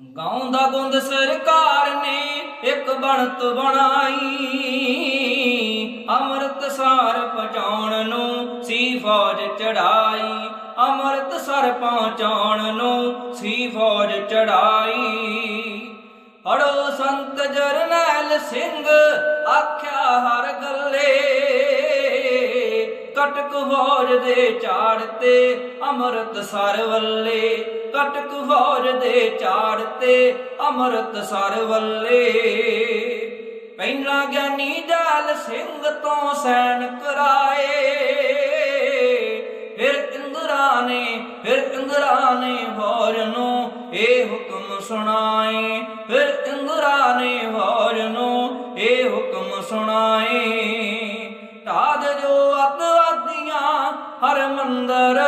ਗਾਉਂਦਾ ਗੁੰਦ ਸਰਕਾਰ ਨੇ ਇੱਕ ਬਣਤ ਬਣਾਈ। ਅੰਮ੍ਰਿਤਸਰ ਪਹੁੰਚਾਉਣ ਨੂੰ ਸੀ ਫੌਜ ਚੜਾਈ ਅੰਮ੍ਰਿਤਸਰ ਪਹੁੰਚਾਉਣ ਨੂੰ ਸੀ ਫੌਜ ਚੜਾਈ ਪੜੋ ਸੰਤ ਜਰਨੈਲ ਸਿੰਘ, ਆਖਿਆ ਹਰ ਗੱਲੇ। ਕਟਕ ਫੌਜ ਦੇ ਝਾੜ ਤੇ ਅੰਮ੍ਰਿਤਸਰ ਵੱਲੇ। ਕਟਕ ਫੌਜ ਦੇ ਚਾੜ ਤੇ ਅੰਮ੍ਰਿਤਸਰ ਵੱਲੇ। ਪਹਿਲਾ ਗਿਆਨੀ ਜਲ ਸਿੰਘ ਤੋਂ ਸੈਨ ਕਰਾਏ। ਫਿਰ ਇੰਦਰਾ ਨੇ, ਫਿਰ ਇੰਦਰਾ ਨੇ ਫੌਜ ਨੂੰ ਇਹ ਹੁਕਮ ਸੁਣਾਏ। ਫਿਰ ਇੰਦਰਾ ਨੇ ਫੌਜ ਨੂੰ ਇਹ ਹੁਕਮ ਸੁਣਾਏ। ਢਾਦ ਜੋ ਅਤਵਾਦੀਆਂ ਹਰ ਮੰਦਰ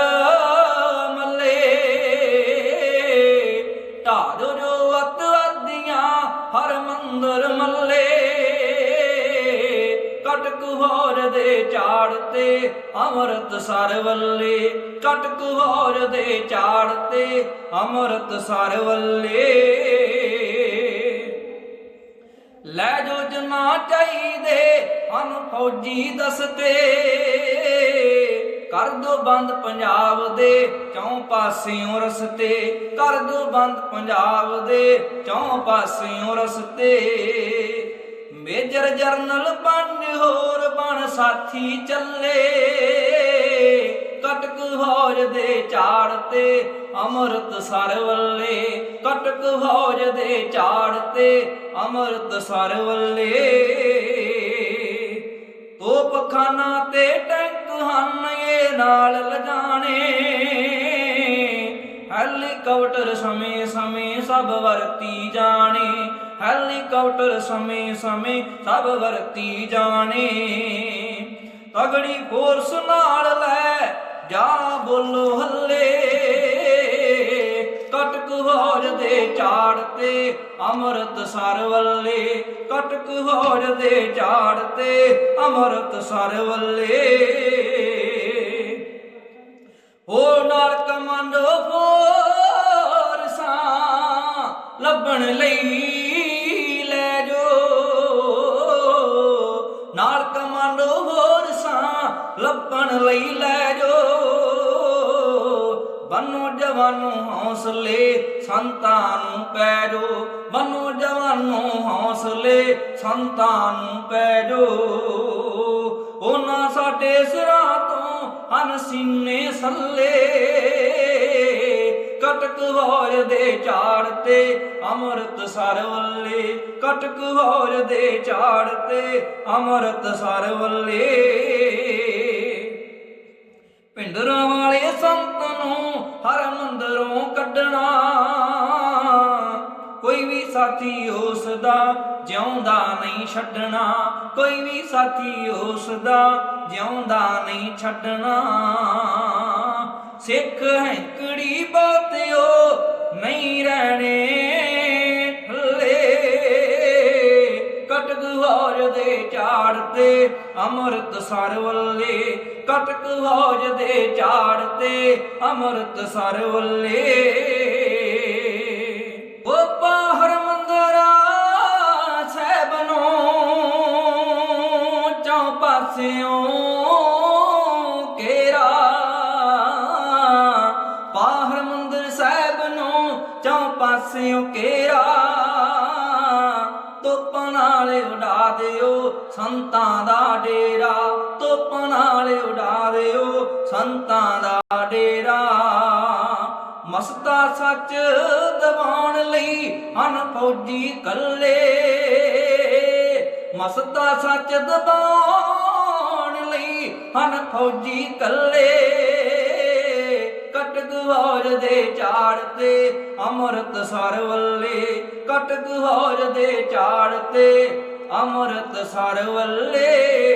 ਕਟਕ ਫੌਜ ਦੇ ਝਾੜ ਤੇ ਅੰਮ੍ਰਿਤਸਰ ਵੱਲੇ ਕਟਕ ਦੇ ਝਾੜ ਤੇ ਅੰਮ੍ਰਿਤਸਰ ਵੱਲੇ ਲੈ ਜੋ ਜਨਾ ਚਾਹੀਦੇ ਹਨ ਫੌਜੀ ਦਸਤੇ। ਕਰ ਦੋ ਬੰਦ ਪੰਜਾਬ ਦੇ, ਚੌਂ ਪਾਸਿਓਂ ਰਸਤੇ। ਕਰ ਦੋ ਬੰਦ ਪੰਜਾਬ ਦੇ, ਚੌਂ ਪਾਸਿਓਂ ਰਸਤੇ। ਮੇਜਰ ਜਰਨਲ ਬਣ ਹੋਰ ਬਣ ਸਾਥੀ ਚੱਲੇ। ਕਟਕ ਫੌਜ ਦੇ ਚਾੜ ਤੇ ਅੰਮ੍ਰਿਤਸਰ ਵੱਲੇ। ਕਟਕ ਫੌਜ ਦੇ ਚਾੜ ਤੇ ਅੰਮ੍ਰਿਤਸਰ ਵੱਲੇ। ਤੋਪਖਾਨਾ ਤੇ ਟੈਂਕ ਹਨ ਇਹ ਨਾਲ ਲਜਾਣੇ। ਹੈਲੀਕਾਪਟਰ ਸਮੇਂ ਸਮੇਂ ਸਭ ਵਰਤੀ ਜਾਣੇ। ਹੈਲੀਕਾਪਟਰ ਸਮੇਂ ਸਮੇਂ ਸਭ ਵਰਤੀ ਜਾਣੇ। ਤਗੜੀ ਫੋਰਸ ਨਾਲ ਲੈ ਜਾ ਬੋਲੋ ਹੱਲੇ। ਕਟਕ ਫੌਜ ਦੇ ਝਾੜ ਤੇ ਅੰਮ੍ਰਿਤਸਰ ਵੱਲੇ। ਕਟਕ ਫੌਜ ਦੇ ਝਾੜ ਤੇ ਅੰਮ੍ਰਿਤਸਰ ਵੱਲੇ। ਹੋ ਨਾਲ ਕਮਾਂਡੋ ਫੋਰਸਾਂ ਲੱਭਣ ਲਈ ਨਾਲ ਕਮਾਂਡੋ ਫੋਰਸਾਂ ਲੱਭਣ ਲਈ ਲੈ ਜੋ। ਬੰਨੋ ਜਵਾਨੋ ਹੌਸਲੇ, ਸੰਤਾਂ ਨੂੰ ਪੈ ਜੋ। ਬੰਨੋ ਜਵਾਨੋ ਹੌਸਲੇ, ਸੰਤਾਂ ਨੂੰ ਪੈ ਜੋ। ਉਹਨਾਂ ਸਾਡੇ ਸਿਰਾਂ ਤੋਂ ਅਨਸੀਨੇ ਸੱਲੇ। ਕਟਕ ਫੌਜ ਦੇ ਝਾੜ ਤੇ, ਅੰਮ੍ਰਿਤ ਸਰ ਵੱਲੇ ਕਟਕ ਫੌਜ ਦੇ ਝਾੜ ਤੇ ਅੰਮ੍ਰਿਤਸਰ ਵੱਲੇ ਪਿੰਡਰਾਂ ਵਾਲੇ ਸੰਤ ਨੂੰ ਹਰ ਮੰਦਰੋਂ ਕੱਢਣਾ। ਕੋਈ ਵੀ ਸਾਥੀ ਉਸ ਦਾ ਜਿਉਂਦਾ ਨਹੀਂ ਛੱਡਣਾ। ਕੋਈ ਵੀ ਸਾਥੀ ਉਸ ਦਾ ਜਿਉਂਦਾ ਨਹੀਂ ਛੱਡਣਾ। ਸਿੱਖ ਹੈਂਕੜੀ ਬਾਤਿਓ ਨਹੀਂ ਰਹਿਣੇ ਠੱਲੇ ਕਟਕ ਫੌਜ ਦੇ ਝਾੜ ਤੇ ਅੰਮ੍ਰਿਤਸਰ ਵੱਲੇ। ਕਟਕ ਫੌਜ ਦੇ ਝਾੜ ਤੇ ਅੰਮ੍ਰਿਤਸਰ ਵੱਲੇ। ਉਹ ਬਾਹਰ ਮੰਦਰਾ ਸਾਹਿਬ ਨੂੰ ਚੌ ਪਾਸਿਓਂ ਪਾਸਿਓਂ ਕੇਰਾ ਤੋਪਾਂ ਨਾਲੇ ਉਡਾ ਦਿਓ ਸੰਤਾਂ ਦਾ ਡੇਰਾ ਤੋਪਾਂ ਨਾਲੇ ਉਡਾ ਦਿਓ ਸੰਤਾਂ ਦਾ ਡੇਰਾ। ਮਸਤਾ ਸੱਚ ਦਬਾਉਣ ਲਈ ਹਨ ਫੌਜੀ ਕੱਲੇ ਮਸਤਾ ਸੱਚ ਦਬਾਉਣ ਲਈ ਹਨ ਫੌਜੀ ਕੱਲੇ ਕਟਕ ਦੇ ਝਾੜ ਤੇ ਅੰਮ੍ਰਿਤਸਰ ਵੱਲੇ ਕਟਕ ਫੌਜ ਦੇ ਝਾੜ ਤੇ ਅੰਮ੍ਰਿਤਸਰ ਵੱਲੇ।